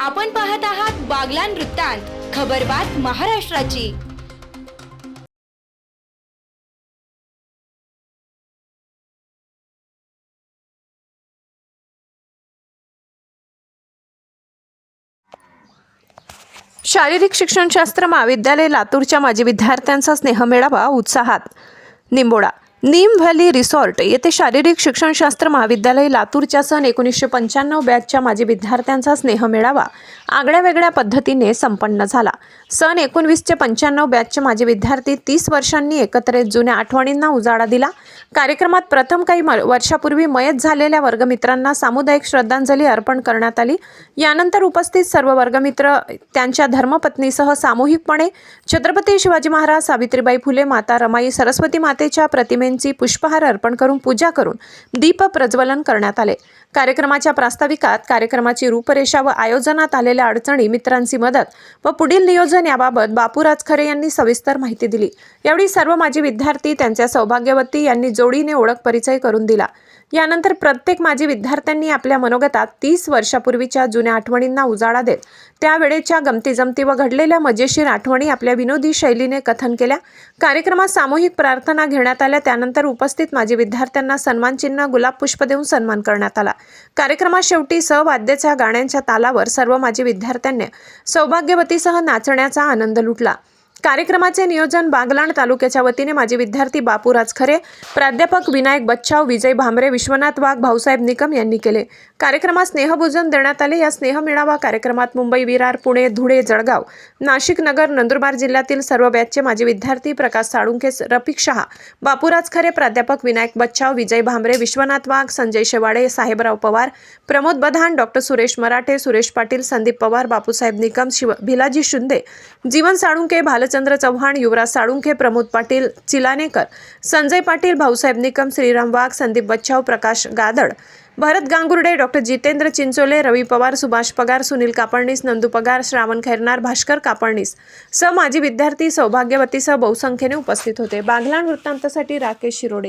आपण पाहत आहात बागलान वृत्तांत खबरबात महाराष्ट्राची. शारीरिक शिक्षणशास्त्र महाविद्यालय लातूरच्या माजी विद्यार्थ्यांचा स्नेहमेळावा उत्साहात. निंबोडा नीम व्हॅली रिसॉर्ट येथे शारीरिक शिक्षणशास्त्र महाविद्यालय लातूरच्या सन एकोणीसशे पंच्याण्णव बॅचच्या माजी विद्यार्थ्यांचा स्नेहमेळावा आगळ्या वेगळ्या पद्धतीने संपन्न झाला. सन एकोणवीसचे पंच्याण्णव बॅचचे माजी विद्यार्थी तीस वर्षांनी एकत्र जुन्या आठवणींना उजाळा दिला. कार्यक्रमात प्रथम काही वर्षापूर्वी मयत झालेल्या वर्गमित्रांना सामुदायिक श्रद्धांजली अर्पण करण्यात आली. यानंतर उपस्थित सर्व वर्गमित्र त्यांच्या धर्मपत्नीसह सामूहिकपणे छत्रपती शिवाजी महाराज सावित्रीबाई फुले माता रमाई सरस्वती मातेच्या यांची पुष्पहार अर्पण करून पूजा करून दीप प्रज्वलन करण्यात आले. कार्यक्रमाच्या प्रास्ताविकात कार्यक्रमाची रूपरेषा व आयोजनात आलेल्या अडचणी मित्रांची मदत व पुढील नियोजन याबाबत बापूराज खरे यांनी सविस्तर माहिती दिली. यावेळी सर्व माजी विद्यार्थी त्यांच्या सौभाग्यवती यांनी जोडीने ओळख परिचय करून दिला. यानंतर प्रत्येक माजी विद्यार्थ्यांनी आपल्या मनोगतात तीस वर्षापूर्वीच्या जुन्या आठवणींना उजाळा देत त्यावेळेच्या गमतीजमती व घडलेल्या मजेशीर आठवणी आपल्या विनोदी शैलीने कथन केल्या. कार्यक्रमात सामूहिक प्रार्थना घेण्यात आल्या. त्यानंतर उपस्थित माजी विद्यार्थ्यांना सन्मानचिन्ह गुलाब पुष्प देऊन सन्मान करण्यात आला. कार्यक्रमात शेवटी सहवाद्याच्या गाण्यांच्या तालावर सर्व माजी विद्यार्थ्यांनी सौभाग्यवतीसह नाचण्याचा आनंद लुटला. कार्यक्रमाचे नियोजन बागलाण तालुक्याच्या वतीने माजी विद्यार्थी बापूराज खरे प्राध्यापक विनायक बच्चाव विजय भांबरे विश्वनाथ वाघ भाऊसाहेब निकम यांनी केले. कार्यक्रमात स्नेहभोजन देण्यात आले. या स्नेह मेळावा कार्यक्रमात मुंबई विरार पुणे धुळे जळगाव नाशिक नगर नंदुरबार जिल्ह्यातील सर्व बॅचचे माजी विद्यार्थी प्रकाश साळुंखे रफिक शहा बापूराज खरे प्राध्यापक विनायक बच्चाव विजय भांबरे विश्वनाथ वाघ संजय शेवाडे साहेबराव पवार प्रमोद बधान डॉक्टर सुरेश मराठे सुरेश पाटील संदीप पवार बापूसाहेब निकम शिव भिलाजी शिंदे जीवन साळुंके भालचंद्र चव्हाण युवराज साळुंखे प्रमोद पाटील चिलानेकर संजय पाटील भाऊसाहेब निकम श्रीराम वाघ संदीप बच्चाव प्रकाश गादड भरत गांगुर्डे डॉक्टर जितेंद्र चिंचोले रवी पवार सुभाष पगार सुनील कापडणीस नंदू पगार श्रावण खैरनार भास्कर कापडणीस स माजी विद्यार्थी सौभाग्यवतीसह बहुसंख्येने उपस्थित होते. बागलाण वृत्तांतासाठी राकेश शिरोडे.